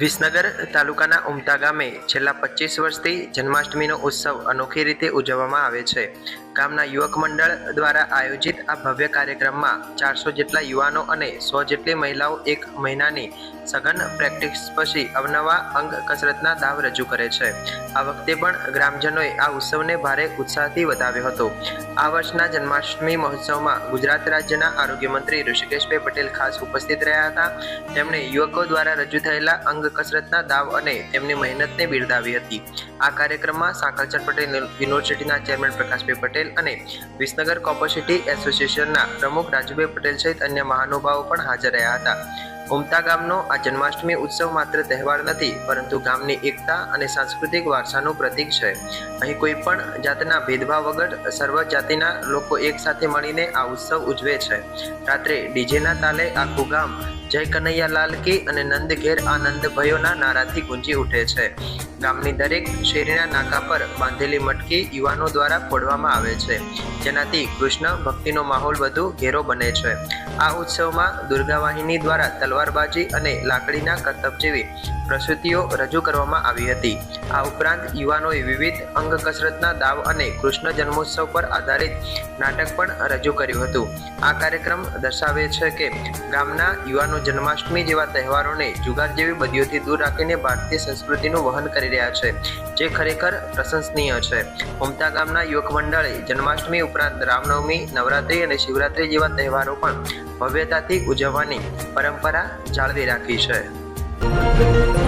વિસનગર તાલુકાના ઉમતા ગામે છેલ્લા પચીસ વર્ષથી જન્માષ્ટમીનો ઉત્સવ અનોખી રીતે ઉજવવામાં આવે છે. ગામના યુવક મંડળ દ્વારા આયોજિત આ ભવ્ય કાર્યક્રમમાં ચારસો જેટલા યુવાનો અને સો જેટલી મહિલાઓ એક મહિનાની સઘન પ્રેક્ટિસ પછી અવનવા અંગ કસરતના દાવ રજૂ કરે છે. આ વખતે પણ ગ્રામજનોએ આ ઉત્સવને ભારે ઉત્સાહથી વધાવ્યો હતો. આ વર્ષના જન્માષ્ટમી મહોત્સવમાં ગુજરાત રાજ્યના આરોગ્ય મંત્રી ઋષિકેશભાઈ પટેલ ખાસ ઉપસ્થિત રહ્યા હતા. તેમણે યુવકો દ્વારા રજૂ થયેલા અંગ કસરતના દાવ અને તેમની મહેનતને બિરદાવી હતી. આ કાર્યક્રમમાં સાંકળચર પટેલ યુનિવર્સિટીના ચેરમેન પ્રકાશભાઈ પટેલ અને વિસનગર કોપોસિટી એસોસિએશનના પ્રમુખ રાજુભાઈ પટેલ સહિત અન્ય મહાનુભાવો પણ હાજર રહ્યા હતા. ઉમતા ગામનો આ જન્માષ્ટમી ઉત્સવ માત્ર તહેવાર નથી, પરંતુ ગામની એકતા અને સાંસ્કૃતિક વારસાનું પ્રતીક છે. અહીં કોઈ પણ જાતના ભેદભાવ વગર સર્વ જાતિના લોકો એકસાથે મળીને આ ઉત્સવ ઉજવે છે. રાત્રે ડીજેના તાલે આખું ગામ જય કનૈયા લાલ કી અને નંદ ઘેર આનંદ ભયોના નારાથી ગુંજી ઉઠે છે. ગામની દરેક શેરીના નાકા પર બાંધેલી મટકી યુવાનો દ્વારા ફોડવામાં આવે છે. જેનાથી કૃષ્ણ ભક્તિનો માહોલ વધુ ઘેરો બને છે. આ ઉત્સવમાં દુર્ગા વાહિની દ્વારા તલવારબાજી અને લાકડીના કરતબ જેવી પ્રસ્તુતિઓ રજૂ કરવામાં આવી હતી. આ ઉપરાંત યુવાનોએ વિવિધ અંગ કસરતના દાવ અને કૃષ્ણ જન્મોત્સવ પર આધારિત નાટક પણ રજૂ કર્યું હતું. આ કાર્યક્રમ દર્શાવે છે કે ગામના યુવાનો જન્માષ્ટમી જેવા તહેવારોને જુગાર જેવી બદીઓથી દૂર રાખીને ભારતીય સંસ્કૃતિનું વહન કરી રહ્યા છે, જે ખરેખર પ્રશંસનીય છે. ઉમતા ગામના યુવક મંડળે જન્માષ્ટમી ઉપરાંત રામનવમી, નવરાત્રી અને શિવરાત્રી જેવા તહેવારો પણ ભવ્યતાથી ઉજવવાની પરંપરા જાળવી રાખી છે.